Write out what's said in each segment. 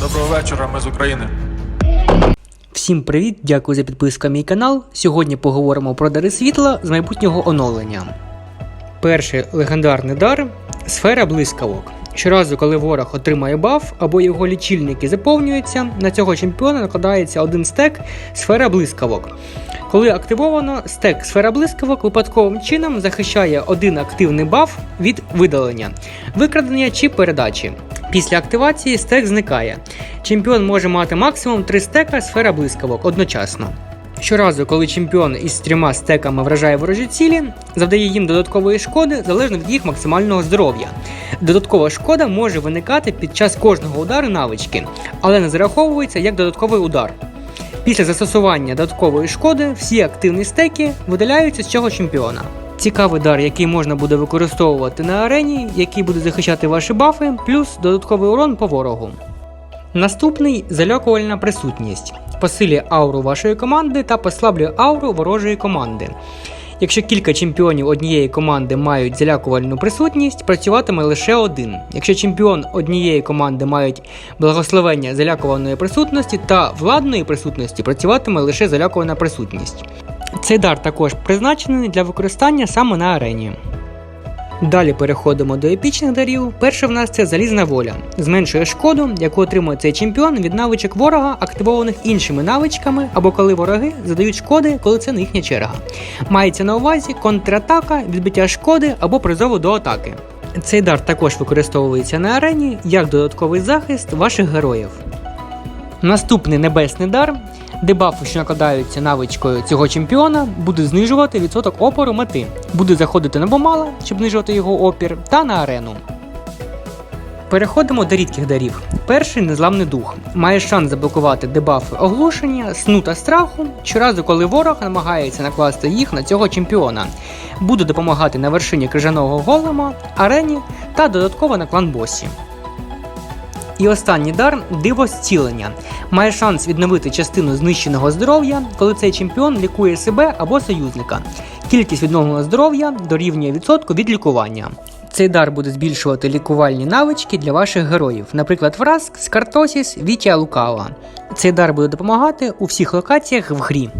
Доброго вечора, ми з України. Всім привіт, дякую за підписку на мій канал. Сьогодні поговоримо про дари світла з майбутнього оновлення. Перший легендарний дар сфера блискавок. Щоразу, коли ворог отримає баф або його лічильники заповнюються, на цього чемпіона накладається один стек сфера блискавок. Коли активовано, стек сфера блискавок випадковим чином захищає один активний баф від видалення, викрадення чи передачі. Після активації стек зникає. Чемпіон може мати максимум 3 стека сфера блискавок одночасно. Щоразу, коли чемпіон із трьома стеками вражає ворожі цілі, завдає їм додаткової шкоди залежно від їх максимального здоров'я. Додаткова шкода може виникати під час кожного удару навички, але не зараховується як додатковий удар. Після застосування додаткової шкоди всі активні стеки видаляються з цього чемпіона. Цікавий дар, який можна буде використовувати на арені, який буде захищати ваші бафи, плюс додатковий урон по ворогу. Наступний залякувальна присутність. Посилює ауру вашої команди та послаблює ауру ворожої команди. Якщо кілька чемпіонів однієї команди мають залякувальну присутність, працюватиме лише один. Якщо чемпіон однієї команди мають благословення залякуваної присутності та владної присутності, працюватиме лише залякувана присутність. Цей дар також призначений для використання саме на арені. Далі переходимо до епічних дарів. Перше в нас це залізна воля. Зменшує шкоду, яку отримує цей чемпіон від навичок ворога, активованих іншими навичками, або коли вороги задають шкоди, коли це не їхня черга. Мається на увазі контратака, відбиття шкоди або призову до атаки. Цей дар також використовується на арені як додатковий захист ваших героїв. Наступний небесний дар. Дебафи, що накладаються навичкою цього чемпіона, буде знижувати відсоток опору мети, буде заходити на бомала, щоб знижувати його опір, та на арену. Переходимо до рідких дарів. Перший незламний дух має шанс заблокувати дебафи оглушення, сну та страху щоразу, коли ворог намагається накласти їх на цього чемпіона. Буде допомагати на вершині крижаного голема, арені та додатково на клан босі. І останній дар диво зцілення. Має шанс відновити частину знищеного здоров'я, коли цей чемпіон лікує себе або союзника. Кількість відновленого здоров'я дорівнює відсотку від лікування. Цей дар буде збільшувати лікувальні навички для ваших героїв, наприклад, Враск, Скартосіс, Вітя Лукава. Цей дар буде допомагати у всіх локаціях в грі.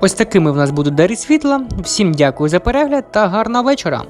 Ось такими в нас будуть дари світла. Всім дякую за перегляд та гарного вечора!